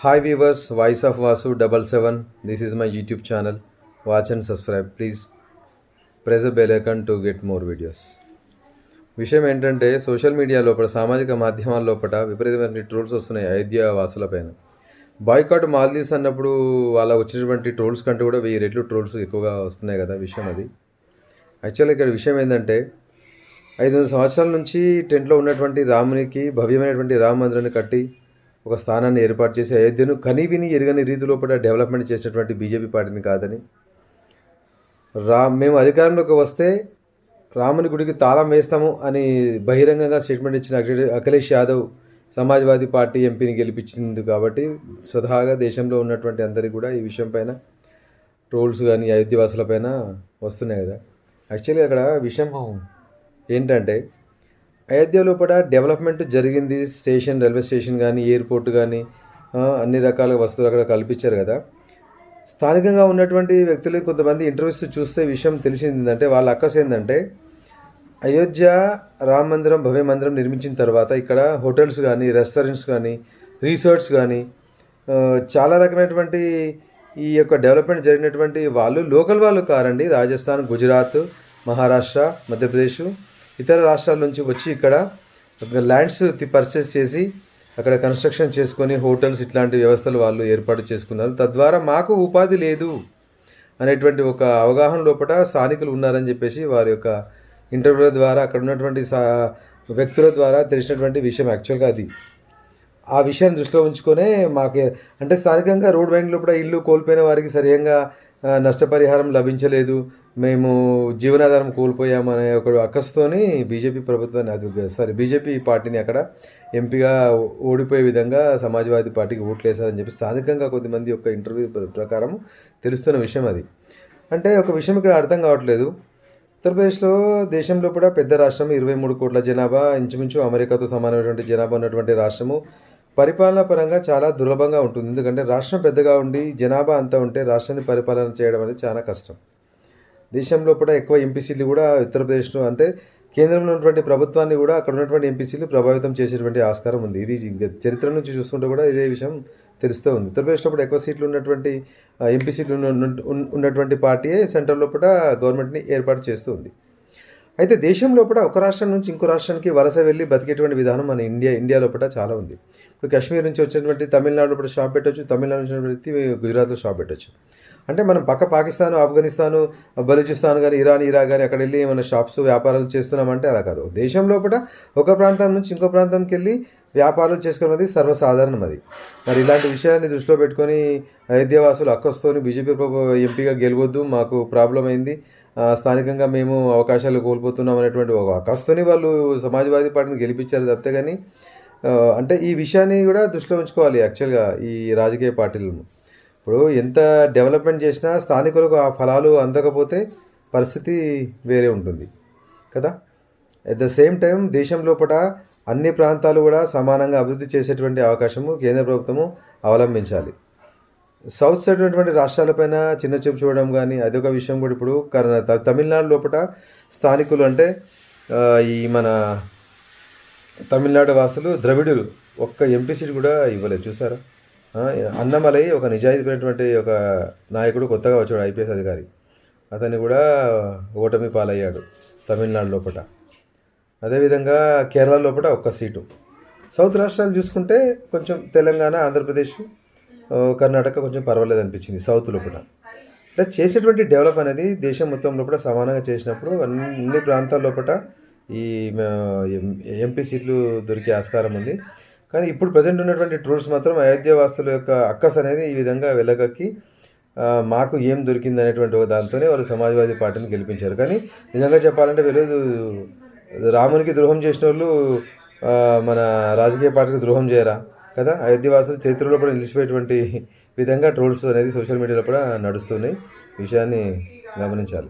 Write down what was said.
Hi weavers voice of Vasu double seven this is my YouTube channel watch and subscribe please press the bell icon to get more విషయం ఏంటంటే social media లోపల సామాజిక మాధ్యమాల లోపల విపరీతమైన trolls వస్తున్నాయి Ayodhya వాసులపైన boycott Maldives అన్నప్పుడు వాళ్ళ వచ్చినటువంటి ట్రోల్స్ కంటే కూడా వెయ్యి రెట్లు ట్రోల్స్ ఎక్కువగా వస్తున్నాయి కదా విషయం అది. యాక్చువల్గా ఇక్కడ విషయం ఏంటంటే ఐదు వందల సంవత్సరాల నుంచి టెంట్లో ఉన్నటువంటి రామునికి భవ్యమైనటువంటి రామ మందిరాన్ని కట్టి ఒక స్థానాన్ని ఏర్పాటు చేసి అయోధ్యను కనీవిని ఎరగని రీతిలో లోపల డెవలప్మెంట్ చేసినటువంటి బీజేపీ పార్టీని కాదని. రా మేము అధికారంలోకి వస్తే రాముని గుడికి తాళం వేస్తాము అని బహిరంగంగా స్టేట్మెంట్ ఇచ్చిన అఖిలేష్ యాదవ్ సమాజ్వాదీ పార్టీ ఎంపీని గెలిపించింది కాబట్టి స్వతహాగా దేశంలో ఉన్నటువంటి అందరికీ కూడా ఈ విషయం పైన ట్రోల్స్ కానీ అయోధ్యవాసుల పైన వస్తున్నాయి కదా. యాక్చువల్లీ అక్కడ విషయం ఏంటంటే అయోధ్యలో కూడా డెవలప్మెంట్ జరిగింది. స్టేషన్ రైల్వే స్టేషన్ కానీ ఎయిర్పోర్ట్ కానీ అన్ని రకాల వస్తువులు అక్కడ కల్పించారు కదా. స్థానికంగా ఉన్నటువంటి వ్యక్తులు కొంతమంది ఇంటర్వ్యూస్ చూస్తే విషయం తెలిసింది ఏంటంటే వాళ్ళ అక్కస్ ఏంటంటే అయోధ్య రామ మందిరం భవ్య మందిరం నిర్మించిన తర్వాత ఇక్కడ హోటల్స్ కానీ రెస్టారెంట్స్ కానీ రిసార్ట్స్ కానీ చాలా రకమైనటువంటి ఈ యొక్క డెవలప్మెంట్ జరిగినటువంటి వాళ్ళు లోకల్ వాళ్ళు కారండి. రాజస్థాన్ గుజరాత్ మహారాష్ట్ర మధ్యప్రదేశ్ ఇతర రాష్ట్రాల నుంచి వచ్చి ఇక్కడ ల్యాండ్స్ పర్చేస్ చేసి అక్కడ కన్స్ట్రక్షన్ చేసుకొని హోటల్స్ ఇట్లాంటి వ్యవస్థలు వాళ్ళు ఏర్పాటు చేసుకున్నారు. తద్వారా మాకు ఉపాధి లేదు అనేటువంటి ఒక అవగాహన లోపల స్థానికులు ఉన్నారని చెప్పేసి వారి యొక్క ఇంటర్వ్యూల ద్వారా అక్కడ ఉన్నటువంటి సా వ్యక్తుల ద్వారా తెలిసినటువంటి విషయం యాక్చువల్గా అది. ఆ విషయాన్ని దృష్టిలో ఉంచుకొనే మాకు అంటే స్థానికంగా రోడ్ వైండ్ లోపల ఇల్లు కోల్పోయిన వారికి సరియంగా నష్టపరిహారం లభించలేదు. మేము జీవనాధారం కోల్పోయామనే ఒక అక్కస్తోని బీజేపీ ప్రభుత్వాన్ని అది సారీ బీజేపీ పార్టీని అక్కడ ఎంపీగా ఓడిపోయే విధంగా సమాజ్వాదీ పార్టీకి ఓట్లేశారని చెప్పి స్థానికంగా కొద్దిమంది యొక్క ఇంటర్వ్యూ ప్రకారం తెలుస్తున్న విషయం అది. అంటే ఒక విషయం ఇక్కడ అర్థం కావట్లేదు. ఉత్తరప్రదేశ్లో దేశంలో కూడా పెద్ద రాష్ట్రం ఇరవై మూడు కోట్ల జనాభా ఇంచుమించు అమెరికాతో సమానమైనటువంటి జనాభా ఉన్నటువంటి రాష్ట్రము. పరిపాలన పరంగా చాలా దుర్లభంగా ఉంటుంది. ఎందుకంటే రాష్ట్రం పెద్దగా ఉండి జనాభా అంతా ఉంటే రాష్ట్రాన్ని పరిపాలన చేయడం అనేది చాలా కష్టం. దేశంలో కూడా ఎక్కువ ఎంపీసీలు కూడా ఉత్తరప్రదేశ్లో అంటే కేంద్రంలో ఉన్నటువంటి ప్రభుత్వాన్ని కూడా అక్కడ ఉన్నటువంటి ఎంపీసీలు ప్రభావితం చేసేటువంటి ఆస్కారం ఉంది. ఇది చరిత్ర నుంచి చూసుకుంటే కూడా ఇదే విషయం తెలుస్తూ ఉంది. ఉత్తరప్రదేశ్లో కూడా ఎక్కువ సీట్లు ఉన్నటువంటి ఎంపీ సీట్లు ఉన్నటువంటి పార్టీయే సెంట్రల్ లోపల గవర్నమెంట్ని ఏర్పాటు చేస్తూ ఉంది. అయితే దేశం లోపల ఒక రాష్ట్రం నుంచి ఇంకో రాష్ట్రానికి వలస వెళ్ళి బతికేటువంటి విధానం మన ఇండియా ఇండియా లోపల చాలా ఉంది. ఇప్పుడు కాశ్మీర్ నుంచి వచ్చినటువంటి తమిళనాడు లోపల షాప్ పెట్టొచ్చు తమిళనాడు నుంచి వ్యక్తి గుజరాత్లో షాప్ పెట్టొచ్చు. అంటే మనం పక్క పాకిస్తాన్ ఆఫ్ఘనిస్తాన్ బలూచిస్తాన్ కానీ ఇరాన్ ఇరా కానీ అక్కడ వెళ్ళి మన షాప్స్ వ్యాపారాలు చేస్తున్నామంటే అలా కాదు. దేశం లోపల ఒక ప్రాంతం నుంచి ఇంకో ప్రాంతంకి వెళ్ళి వ్యాపారాలు చేసుకున్నది సర్వసాధారణం అది. మరి ఇలాంటి విషయాన్ని దృష్టిలో పెట్టుకొని అయోధ్యవాసులు అక్కస్తోని బీజేపీ ఎంపీగా గెలవద్దు మాకు ప్రాబ్లం అయింది స్థానికంగా మేము అవకాశాలు కోల్పోతున్నాం అనేటువంటి ఒక అక్కస్తోని వాళ్ళు సమాజ్వాదీ పార్టీని గెలిపించారు తప్పితే కానీ అంటే ఈ విషయాన్ని కూడా దృష్టిలో ఉంచుకోవాలి యాక్చువల్గా ఈ రాజకీయ పార్టీలను. ఇప్పుడు ఎంత డెవలప్మెంట్ చేసినా స్థానికులకు ఆ ఫలాలు అందకపోతే పరిస్థితి వేరే ఉంటుంది. కదా? అట్ ద సేమ్ టైం దేశం లోపల అన్ని ప్రాంతాలు కూడా సమానంగా అభివృద్ధి చేసేటువంటి అవకాశము కేంద్ర ప్రభుత్వము అవలంబించాలి. సౌత్ సైడ్ ఉన్నటువంటి రాష్ట్రాలపైన చిన్న చూపు చూడడం కానీ అదొక విషయం కూడా ఇప్పుడు కర్ణ- త- తమిళనాడు లోపల స్థానికులు అంటే ఈ మన తమిళనాడు వాసులు ద్రవిడులు ఒక్క ఎంపీ సీట్ కూడా ఇవ్వలేదు. చూసారా? అన్నమలై ఒక నిజాయితీపైనటువంటి ఒక నాయకుడు కొత్తగా వచ్చాడు ఐపీఎస్ అధికారి. అతన్ని కూడా ఓటమి పాలయ్యాడు తమిళనాడు లోపల అదేవిధంగా కేరళ లోపల ఒక్క సీటు. సౌత్ రాష్ట్రాలు చూసుకుంటే కొంచెం తెలంగాణ ఆంధ్రప్రదేశ్ కర్ణాటక కొంచెం పర్వాలేదు అనిపించింది సౌత్ లోపల అంటే చేసేటువంటి డెవలప్ అనేది దేశం మొత్తం లోపల సమానంగా చేసినప్పుడు అన్ని ప్రాంతాల లోపల ఈ ఎంపీ సీట్లు దొరికే ఆస్కారం ఉంది. కానీ ఇప్పుడు ప్రజెంట్ ఉన్నటువంటి ట్రూల్స్ మాత్రం అయోధ్య వాస్తుల యొక్క అక్కస్ అనేది ఈ విధంగా వెళ్ళగక్కి మాకు ఏం దొరికింది అనేటువంటి ఒక దాంతోనే వాళ్ళు సమాజ్వాదీ పార్టీని గెలిపించారు. కానీ నిజంగా చెప్పాలంటే వీళ్ళు రామునికి ద్రోహం చేసిన వాళ్ళు మన రాజకీయ పార్టీకి ద్రోహం చేయరా? కదా? అయోధ్యవాసులు చరిత్రలో కూడా నిలిచిపోయేటువంటి విధంగా ట్రోల్స్ అనేది సోషల్ మీడియాలో కూడా నడుస్తున్నాయి. విషయాన్ని గమనించాలి.